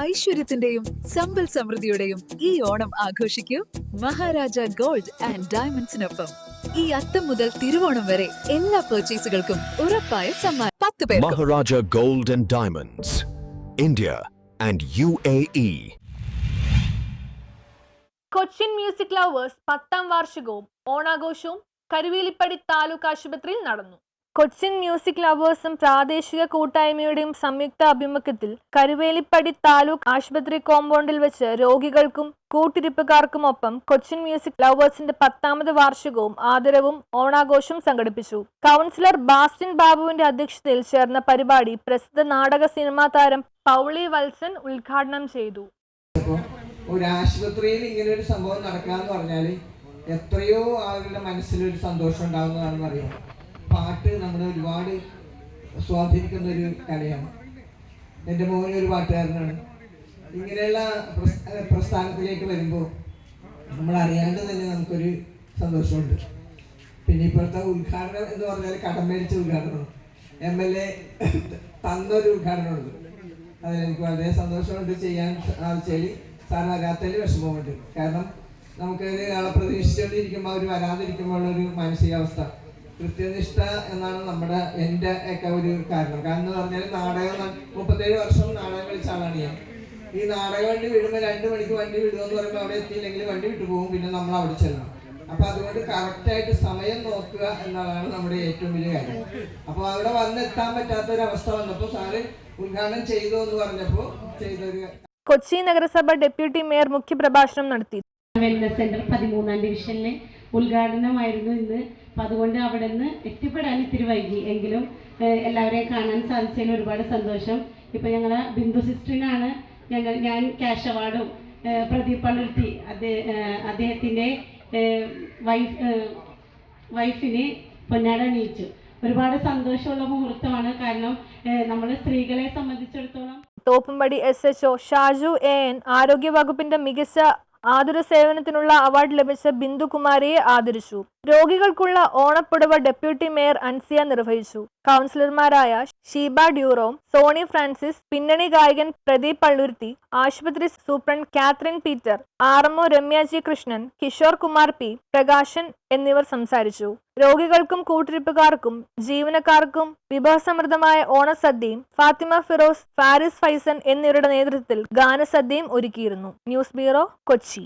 ഐശ്വര്യത്തിന്റെയും സമ്പൽ സമൃദ്ധിയുടെയും ഈ ഓണം ആഘോഷിക്കൂ മഹാരാജ ഗോൾഡ് ആൻഡ് ഡയമണ്ട്സിനൊപ്പം. ഈ അത്തം മുതൽ തിരുവോണം വരെ എല്ലാ പർച്ചേസുകൾക്കും ഉറപ്പായ സമ്മാനം. പത്ത് പേർ Maharaja gold and diamonds India and U A E. Cochin music lovers പത്താം വാർഷികവും ഓണാഘോഷവും കരുവേലിപ്പടി താലൂക്ക് ആശുപത്രിയിൽ നടന്നു. കൊച്ചിൻ മ്യൂസിക് ലവേഴ്സും പ്രാദേശിക കൂട്ടായ്മയുടെയും സംയുക്ത ആഭിമുഖ്യത്തിൽ കരുവേലിപ്പടി താലൂക്ക് ആശുപത്രി കോമ്പൗണ്ടിൽ വെച്ച് രോഗികൾക്കും കൂട്ടിരിപ്പുകാർക്കുമൊപ്പം കൊച്ചിൻ മ്യൂസിക് ലവേഴ്സിന്റെ പത്താമത് വാർഷികവും ആദരവും ഓണാഘോഷവും സംഘടിപ്പിച്ചു. കൗൺസിലർ ബാസ്റ്റിൻ ബാബുവിന്റെ അധ്യക്ഷതയിൽ ചേർന്ന പരിപാടി പ്രസിദ്ധ നാടക സിനിമാ താരം പൗളി വത്സൻ ഉദ്ഘാടനം ചെയ്തു. ഒരു ആശുപത്രിയിൽ ഇങ്ങനെ ഒരു സംഭവം നടക്കാന്ന് എത്രയോ ആളുകളുടെ മനസ്സിലൊരു സന്തോഷം ഉണ്ടാകുന്നതാണെന്ന് അറിയാം. പാട്ട് നമ്മളെ ഒരുപാട് സ്വാധീനിക്കുന്ന ഒരു കലയാണ്. എന്റെ മോൻ ഒരു പാട്ടുകാരനാണ്. ഇങ്ങനെയുള്ള പ്രസ്ഥാനത്തിലേക്ക് വരുമ്പോൾ നമ്മൾ അറിയാണ്ട് തന്നെ നമുക്കൊരു സന്തോഷമുണ്ട്. പിന്നെ ഇപ്പോഴത്തെ ഉദ്ഘാടനം എന്ന് പറഞ്ഞാൽ കടം മേടിച്ച ഉദ്ഘാടനമാണ്. എം എൽ എ തന്നൊരു ഉദ്ഘാടനമുണ്ട്. അതിലെനിക്ക് വളരെ സന്തോഷമുണ്ട് ചെയ്യാൻ ആവശ്യം വരാത്തതിൽ വിഷമമുണ്ട്. കാരണം നമുക്ക് ആളെ പ്രതീക്ഷിച്ചുകൊണ്ടിരിക്കുമ്പോൾ അവർ വരാതിരിക്കുമ്പോൾ ഒരു മാനസികാവസ്ഥ. കൃത്യനിഷ്ഠ എന്നാണ് നമ്മുടെ എന്റെ ഒക്കെ ഒരു കാരണം. കാരണം എന്ന് പറഞ്ഞാൽ നാടകം മുപ്പത്തേഴ് വർഷം നാടകം കളിച്ച ആളാണ് ഞാൻ. ഈ നാടക വണ്ടി വിടുമ്പോൾ രണ്ട് മണിക്ക് വണ്ടി വിടുമെന്ന് പറയുമ്പോൾ അവിടെ എത്തിയില്ലെങ്കിൽ വണ്ടി വിട്ടു പോകും പിന്നെ നമ്മൾ അവിടെ ചെല്ലണം. അപ്പൊ അതുകൊണ്ട് കറക്റ്റായിട്ട് സമയം നോക്കുക എന്നതാണ് നമ്മുടെ ഏറ്റവും വലിയ കാര്യം. അപ്പൊ അവിടെ വന്നെത്താൻ പറ്റാത്ത ഒരു അവസ്ഥ വന്നപ്പോൾ സാറ് ഉദ്ഘാടനം ചെയ്തു എന്ന് പറഞ്ഞപ്പോൾ ചെയ്തൊരു കൊച്ചി നഗരസഭ ഡെപ്യൂട്ടി മേയർ മുഖ്യപ്രഭാഷണം നടത്തി. വെൽനസ് സെന്റർ പതിമൂന്നാം ഡിവിഷനിലെ ഉദ്ഘാടനമായിരുന്നു ഇന്ന്. അപ്പം അതുകൊണ്ട് അവിടെ നിന്ന് എത്തിപ്പെടാൻ ഇത്തിരി വൈകി. എങ്കിലും എല്ലാവരെയും കാണാൻ സാധിച്ചതിൽ ഒരുപാട് സന്തോഷം. ഇപ്പം ഞങ്ങൾ ബിന്ദു സിസ്റ്ററിനാണ് ഞങ്ങൾ ഞാൻ ക്യാഷ് അവാർഡും പ്രദീപ് പള്ളുരുത്തി അദ്ദേഹം അദ്ദേഹത്തിന്റെ വൈഫ് വൈഫിനെ പൊന്നാട അണിയിച്ചു. ഒരുപാട് സന്തോഷമുള്ള മുഹൂർത്തമാണ്. കാരണം നമ്മൾ സ്ത്രീകളെ സംബന്ധിച്ചിടത്തോളം Thoppumpady S H O Shaju A N ആരോഗ്യ വകുപ്പിന്റെ മികച്ച ആതുര സേവനത്തിനുള്ള അവാർഡ് ലഭിച്ച ബിന്ദുകുമാരിയെ ആദരിച്ചു. രോഗികൾക്കുള്ള ഓണപ്പുടവ ഡെപ്യൂട്ടി മേയർ അൻസിയ നിർവഹിച്ചു. കൗൺസിലർമാരായ ഷീബ ഡ്യൂറോം സോണി ഫ്രാൻസിസ് പിന്നണി ഗായകൻ പ്രദീപ് പള്ളുരുത്തി ആശുപത്രി superintendent Catherine Peter R MO Ramya G Krishnan Kishore Kumar P Prakashan എന്നിവർ സംസാരിച്ചു. രോഗികൾക്കും കൂട്ടിരിപ്പുകാർക്കും ജീവനക്കാർക്കും വിഭവസമൃദ്ധമായ ഓണസദ്യയും ഫാത്തിമ ഫിറോസ് ഫാരിസ് ഫൈസൻ എന്നിവരുടെ നേതൃത്വത്തിൽ ഗാനസദ്യയും ഒരുക്കിയിരുന്നു. News bureau Kochi.